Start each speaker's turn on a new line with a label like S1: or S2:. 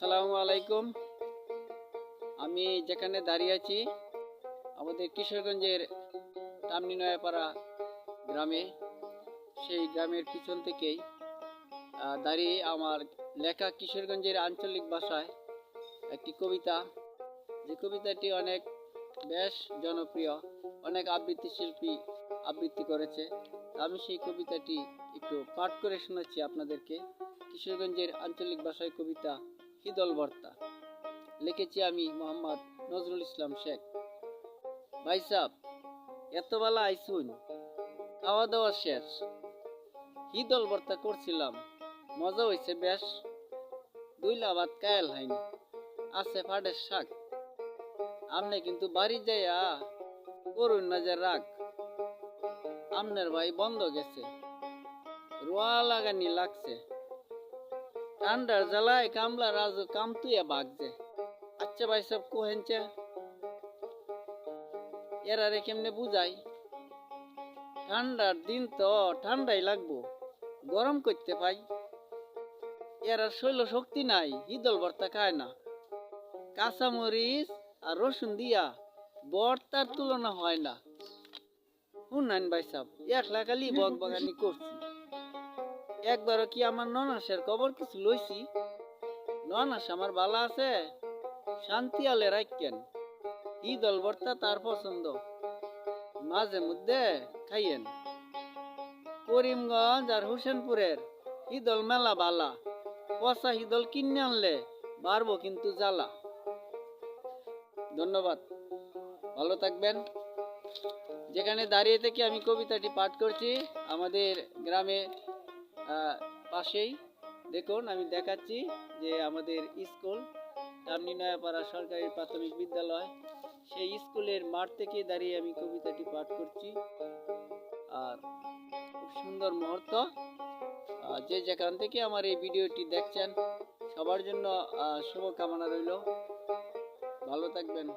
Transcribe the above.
S1: আসসালামু আলাইকুম। আমি যেখানে দাঁড়িয়ে আছি, আমাদের কিশোরগঞ্জের টামনি নয়াপাড়া গ্রামে। সেই গ্রামের পিছন থেকেই দাঁড়িয়ে আমার লেখা কিশোরগঞ্জের আঞ্চলিক ভাষায় একটি কবিতা। যে কবিতাটি অনেক বেশ জনপ্রিয়, অনেক আবৃত্তি শিল্পী আবৃত্তি করেছে। আমি সেই কবিতাটি একটু পাঠ করে শোনাচ্ছি আপনাদেরকে। কিশোরগঞ্জের আঞ্চলিক ভাষায় কবিতা হিদল বর্তা লিখেছি আমি মোহাম্মদ নজরুল ইসলাম শেখ। ভাই সাহ এত বেলা আইসুন, খাওয়া দাওয়া শেষ। হিদল বর্তা করছিলাম? মজা হয়েছে বেশ। দুইলা ভাত কায়াল হয়নি আছে ফাটের শাক। আমনে কিন্তু বাড়ি যাইয়া করুন না যে রাগ। আমনের ভাই বন্ধ গেছে। রোয়া লাগানি লাগছে। ঠান্ডার জ্বালায়, কামলা রাজু কাম তুইয়া বাগছে। আচ্ছা ভাই, সব কোহেনছে এরারে কেমনে বুঝাই ঠান্ডার দিন তো ঠান্ডাই লাগবো। গরম করতে পাই এরার শৈল শক্তি নাই হিদল ভর্তা খায় না। কাঁচা মরিচ আর রসুন দিয়া বর্তার তুলনা হয় না। শুনান ভাই সাহ একলা খালি বক বাগানি করছি। একবারও কি আমার ননাসের খবর কিছু লইছি? ননাস আমার ভালো আছে, শান্তি আলে রাখেন ঈদল ভর্তা তার পছন্দ। মাঝে মধ্যে খাইয়েন। করিমগঞ্জ আর হোসেনপুরের ঈদল মেলা বালা। পচা ঈদল কিনে আনলে বাড়বো কিন্তু জ্বালা। ধন্যবাদ। ভালো থাকবেন। যেখানে দাঁড়িয়ে থেকে আমি কবিতাটি পাঠ করছি, আমাদের গ্রামে পাশেই। দেখুন, আমি দেখাচ্ছি যে আমাদের স্কুল টামনি নয়াপাড়া সরকারি প্রাথমিক বিদ্যালয়। সেই স্কুলের মাঠ থেকে দাঁড়িয়ে আমি কবিতাটি পাঠ করছি। আর খুব সুন্দর মুহূর্ত। যে যেখান থেকে আমার এই ভিডিওটি দেখছেন, সবার জন্য শুভকামনা রইল। ভালো থাকবেন।